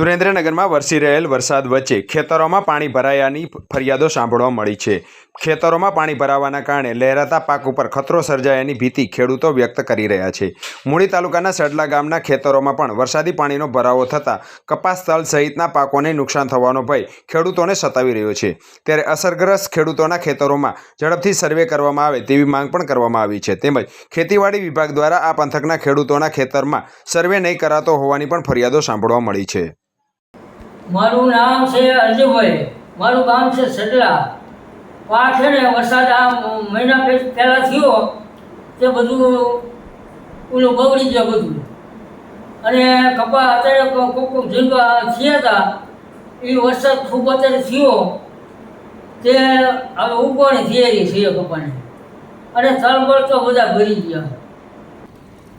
સુરેન્દ્રનગરમાં વરસી રહેલ વરસાદ વચ્ચે ખેતરોમાં પાણી ભરાયાની ફરિયાદો સાંભળવા મળી છે. ખેતરોમાં પાણી ભરાવાના કારણે લહેરાતા પાક ઉપર ખતરો સર્જાયાની ભીતિ ખેડૂતો વ્યક્ત કરી રહ્યા છે. મૂળી તાલુકાના સડલા ગામના ખેતરોમાં પણ વરસાદી પાણીનો ભરાવો થતાં કપાસ તલ સહિતના પાકોને નુકસાન થવાનો ભય ખેડૂતોને સતાવી રહ્યો છે. ત્યારે અસરગ્રસ્ત ખેડૂતોના ખેતરોમાં ઝડપથી સર્વે કરવામાં આવે તેવી માંગ પણ કરવામાં આવી છે. તેમજ ખેતીવાડી વિભાગ દ્વારા આ પંથકના ખેડૂતોના ખેતરમાં સર્વે નહીં કરાતો હોવાની પણ ફરિયાદો સાંભળવા મળી છે. મારું નામ છે અરજુભાઈ મારું ગામ છે સડલા. આ છે ને વરસાદ આ મહિના પહેલાં થયો, તે બધું ઓલું બગડી ગયું બધું. અને કપા અત્યારે કોક કોક ઝીંગા થયા હતા. એ વરસાદ ખૂબ અત્યારે થયો. તે હવે ઉગવાની તૈયારી છે કપાને. અને તલબળ તો બધા ભરી ગયા.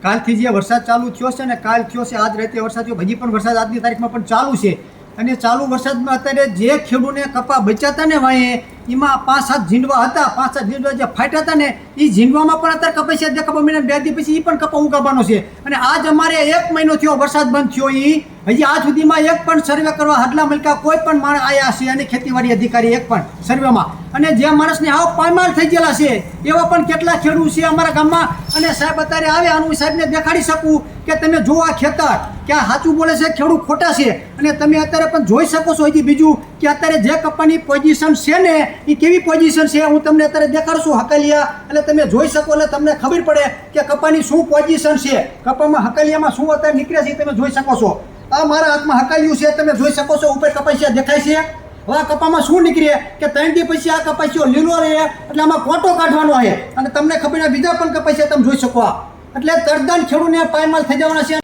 કાલથી જે વરસાદ ચાલુ થયો છે ને કાલ થયો છે, આજ રાતે વરસાદ થયો, હજી પણ વરસાદ આજની તારીખમાં પણ ચાલુ છે. અને ચાલુ વરસાદમાં અત્યારે જે ખેડૂને કપા બચ્યા ને વાંહે, એમાં પાંચ સાત ઝીંડવા હતા, પાંચ સાત ઝીંડવા જે ફાટ્યા હતા ને એ ઝીંડવામાં પણ અત્યારે કપાસિયા જે કપા મહિના બે દી પછી એ પણ કપા ઉગાવવાનો છે. અને આજ અમારે એક મહિનો થયો વરસાદ બંધ થયો એ હજી આજ સુધીમાં એક પણ સર્વે કરવા હડલા મલકા કોઈ પણ માણસ આવ્યા છે અને ખેતીવાડી અધિકારી એક પણ સર્વેમાં અને જે માણસને આવ પાયમાલ થઈ ગયેલા છે, એવા પણ કેટલા ખેડૂત છે અમારા ગામમાં. અને સાહેબ અત્યારે આવે હું સાહેબને દેખાડી શકું કે તમે જો આ ખેતર, કે આ સાચું બોલે છે, ખેડૂત ખોટા છે. અને તમે અત્યારે પણ જોઈ શકો છો હજી બીજું કે અત્યારે જે કપાની પોઝિશન છે ને એ કેવી પોઝિશન છે, હું તમને અત્યારે દેખાડશું હકલિયા. એટલે તમે જોઈ શકો, એટલે તમને ખબર પડે કે કપાની શું પોઝિશન છે. કપામાં, હકલિયામાં શું અત્યારે નીકળે છે તમે જોઈ શકો છો. આ મારા હાથમાં હકાલ્યું છે, તમે જોઈ શકો છો, ઉપર કપાસિયા દેખાય છે. આ કપામાં શું નીકળીએ કે ત્રણ દી પછી આ કપાસિયો લીલો રહે, એટલે આમાં કોટો કાઢવાનો છે. અને તમને ખબર બીજા પણ કપાસિયા તમે જોઈ શકો એટલે તરદાન ખેડૂને પાયમાલ થઈ જવાના છે.